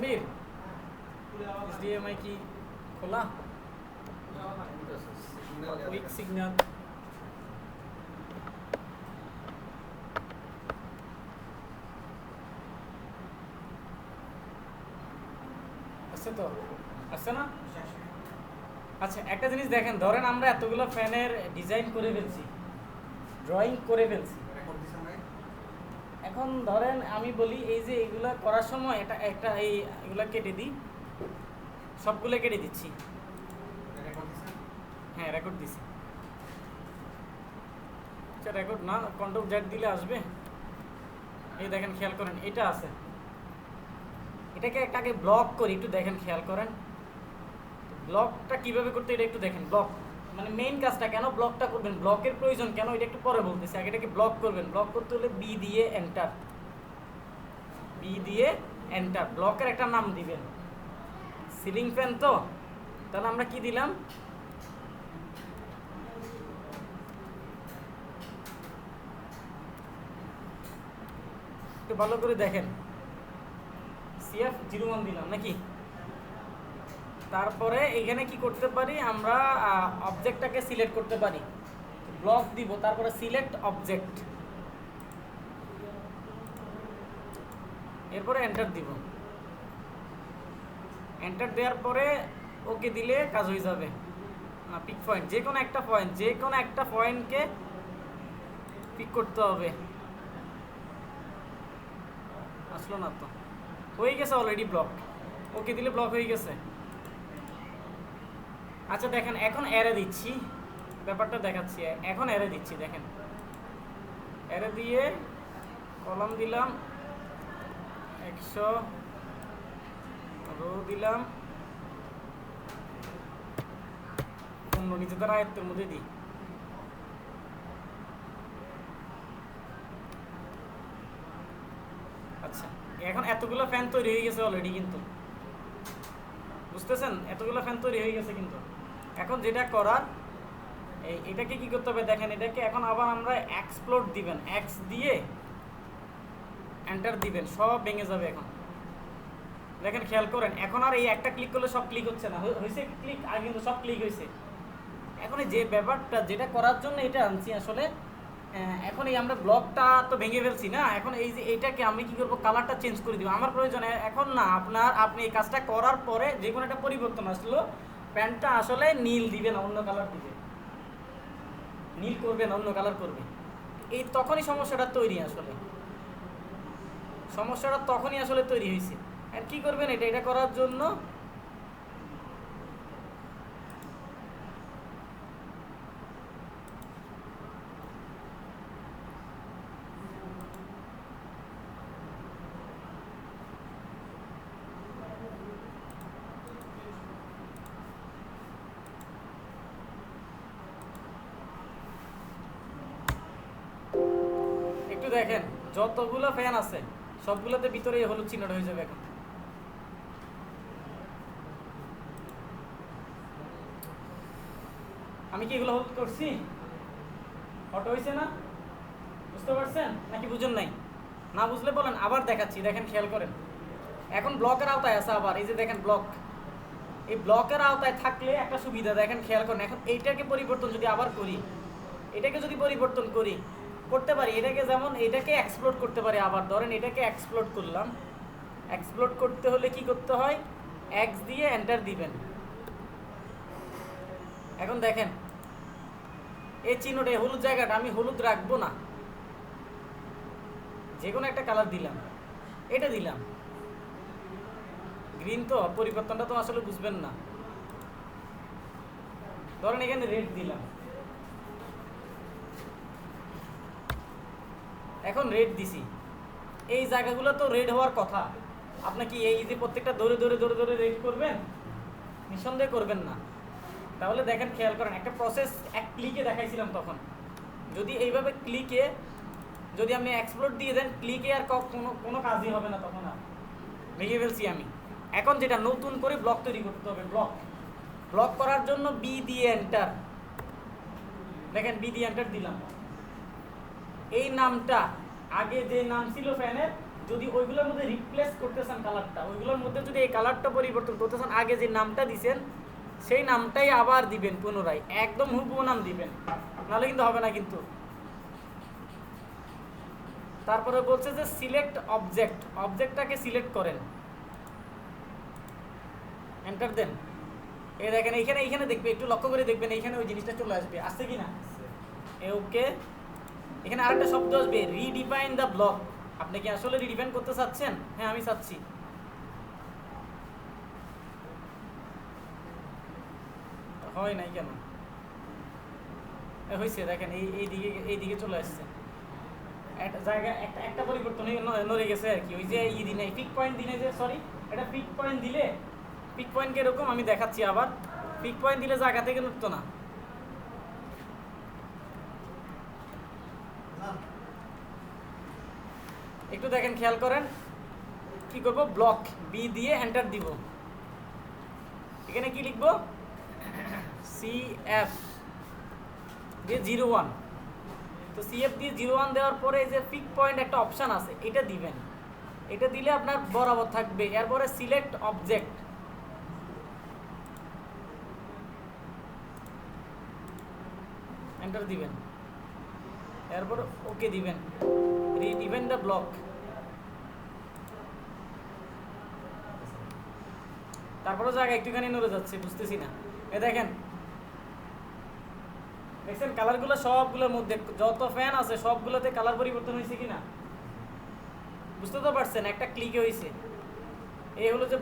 Tanvir HDMI কি খোলা week signal আছে তো আছে না আচ্ছা একটা জিনিস দেখেন, ধরেন আমরা এতগুলো ফ্যানের ডিজাইন করে ফেলছি ড্রয়িং করে ফেলছি। এখন ধরেন আমি বলি এই যে এগুলা করার সময় এটা, একটা এই এগুলা কেটে দিই। সবগুলো কেটে দিচ্ছি। হ্যাঁ রেকর্ড দিছি। আচ্ছা রেকর্ড না কন্ট্রোল জেড দিলে আসবে। এই দেখেন, খেয়াল করেন, এটা আছে। এটাকে একটা আগে ব্লক করি, একটু দেখেন, খেয়াল করেন। ব্লকটা কীভাবে করতে এটা একটু দেখেন ব্লক মানে মেইন কাজটা কেন ব্লকটা করবেন? ব্লকের প্রয়োজন কেন? এটা একটু পরে বলতেছি। আগে এটাকে ব্লক করবেন। ব্লক করতে হলে বি দিয়ে এন্টার বি দিয়ে এন্টার ব্লকের একটা নাম দিবেন। সিলিং ফ্যান তো? তাহলে আমরা কি দিলাম? একটু ভালো করে দেখেন। সিএফ জিরো ওয়ান দিলাম, নাকি? তারপরে এখানে কি করতে পারি? আমরা অবজেক্টটাকে সিলেক্ট করতে পারি। ব্লক দিব, তারপরে সিলেক্ট অবজেক্ট এরপরে এন্টার দিব। এন্টার দেওয়ার পরে ওকে দিলে কাজ হয়ে যাবে। না পিক পয়েন্ট যে কোনো একটা পয়েন্ট যে কোনো একটা পয়েন্টকে পিক করতে হবে। আসলো না তো। হয়ে গেছে অলরেডি ব্লক ওকে দিলে ব্লক হয়ে গেছে। আচ্ছা দেখেন, এখন এরে দিচ্ছি। ব্যাপারটা দেখাচ্ছি। এখন এরে দিচ্ছি, দেখেন। এরে দিয়ে কলম দিলাম, একশো রো দিলাম। অন্য নিজেদের আয়ত্তের মধ্যে দিই। আচ্ছা এখন এতগুলো ফ্যান তৈরি হয়ে গেছে অলরেডি কিন্তু। বুঝতেছেন? এতগুলো ফ্যান তৈরি হয়ে গেছে কিন্তু। এখন যেটা করার, এই এটাকে কি করতে হবে দেখেন, এটাকে এখন আবার আমরা এক্সপ্লোর দিবেন এক্স দিয়ে এন্টার দিবেন, সব ভেঙে যাবে এখন। দেখেন, খেয়াল করেন, এখন আর এই একটা ক্লিক করলে সব ক্লিক হচ্ছে না হয়েছে ক্লিক আর কিন্তু সব ক্লিক হয়েছে এখন যে ব্যাপারটা, যেটা করার জন্য এটা আনছি আসলে এখন এই আমরা ব্লকটা তো ভেঙে ফেলছি না, এখন এই যে এইটাকে আমি কি করব কালারটা চেঞ্জ করে দিব। আমার প্রয়োজন, এখন না, আপনার, আপনি এই কাজটা করার পরে যে কোনো একটা পরিবর্তন আসলো প্যান্টটা আসলে নীল দিবে না, অন্য কালার দিবে। নীল করবে না, অন্য কালার করবে। এই তখনই সমস্যাটা তৈরি আসলে। সমস্যাটা তখনই আসলে তৈরি হয়েছে। আর কি করবেন এটা? এটা করার জন্য একটু দেখেন, যতগুলো ফ্যান আছে, সবগুলোতে ভিতরে হলুদ চিহ্নটা হয়ে যাবে এখন। আমি কি এগুলো হলুদ করছি? ফটো হয়েছে না? বুঝতে পারছেন? নাকি বুঝুন নাই? না বুঝলে বলেন, আবার দেখাচ্ছি, দেখেন, খেয়াল করেন। এখন ব্লকের আওতায় আছে আবার, এই যে দেখেন ব্লক এই ব্লকের আওতায় থাকলে একটা সুবিধা, দেখেন, খেয়াল করেন। এখন এইটাকে পরিবর্তন যদি আবার করি, এটাকে যদি পরিবর্তন করি করতে পারি, এটাকে যেমন, এটাকে এক্সপ্লোর করতে পারি আবার। ধরেন এটাকে এক্সপ্লোর করলাম। এক্সপ্লোর করতে হলে কি করতে হয়? এক্স দিয়ে এন্টার দিবেন। এখন দেখেন, এই চিহ্নটা হলুদ জায়গাটা আমি হলুদ রাখব না। যে কোনো একটা কালার দিলাম। এটা দিলাম। গ্রিন তো, পরিবর্তনটা তো আসলে বুঝবেন না। ধরেন এখানে রেড দিলাম। এখন রেড দিছি। এই জায়গাগুলো তো রেড হওয়ার কথা। আপনি কি এই যে প্রত্যেকটা ধরে ধরে ধরে ধরে রেড করবেন? নিঃসন্দেহ করবেন না। তাহলে দেখেন, খেয়াল করেন, একটা প্রসেস এক ক্লিকে দেখাইছিলাম তখন। যদি এইভাবে ক্লিকে যদি আপনি এক্সপ্লোর দিয়ে দেন ক্লিকে আর কোনো কোনো কাজই হবে না তখন আর। ভেঙে ফেলছি আমি। এখন যেটা নতুন করে ব্লক তৈরি করতে হবে ব্লক ব্লক করার জন্য বি দিয়ে এন্টার দেখেন বি দিয়ে এন্টার দিলাম। এই নামটা, আগে যে নাম ছিল ফ্যানের, যদি ওইগুলোর মধ্যে রিপ্লেস করতে চান কালারটা ওইগুলোর মধ্যে যদি এই কালারটা পরিবর্তন করতে চান, আগে যে নামটা দিছেন, সেই নামটাই আবার দিবেন পুনরায়, একদম হুবহু নাম দিবেন। নাহলে কিন্তু হবে না কিন্তু। তারপরে বলছে যে সিলেক্ট অবজেক্ট অবজেক্টটাকে সিলেক্ট করেন। এন্টার দেন। এই দেখেন, এইখানে এইখানে দেখবে, একটু লক্ষ্য করে দেখবেন, এইখানে ওই জিনিসটা চলে আসবে। আসছে কি না? ওকে এখানে আরেকটা শব্দ আসবে রিডিফাইন দ্য ব্লক আপনি কি আসলে রিডিফাইন করতে চাচ্ছেন? হ্যাঁ আমি চাচ্ছি। হয় নাই কেন? হয়েছে দেখেন, এই এই দিকে এই দিকে চলে আসছে। একটা জায়গা একটা একটা পরিবর্তন নড়ে গেছে আর কি। ওই যে ই দিনে পিক পয়েন্ট দিনে যে সরি এটা পিক পয়েন্ট দিলে পিক পয়েন্ট কীরকম আমি দেখাচ্ছি আবার। পিক পয়েন্ট দিলে জায়গা থেকে নড়তো না। একটু দেখেন, খেয়াল করেন। কি করব? ব্লক বি দিয়ে এন্টার দিব। এখানে কি লিখব? সি এফ দিয়ে জিরো ওয়ান তো সিএফ দিয়ে জিরো ওয়ান দেওয়ার পরে যে পিক পয়েন্ট একটা অপশান আছে, এটা দিবেন। এটা দিলে আপনার বরাবর থাকবে। এরপরে সিলেক্ট অবজেক্ট এন্টার দিবেন। এরপর ওকে দিবেন। রিডিভেন the block. তারপরে জায়গা একটুখানি নড়ে যাচ্ছে, বুঝতেছি না। এ দেখেন। দেখছেন, কালারগুলো সবগুলোর মধ্যে, যত ফ্যান আছে, সবগুলোতে কালার পরিবর্তন হয়েছে কিনা? বুঝতে তো পারছেন, একটা ক্লিকে হয়েছে। এই হলো যে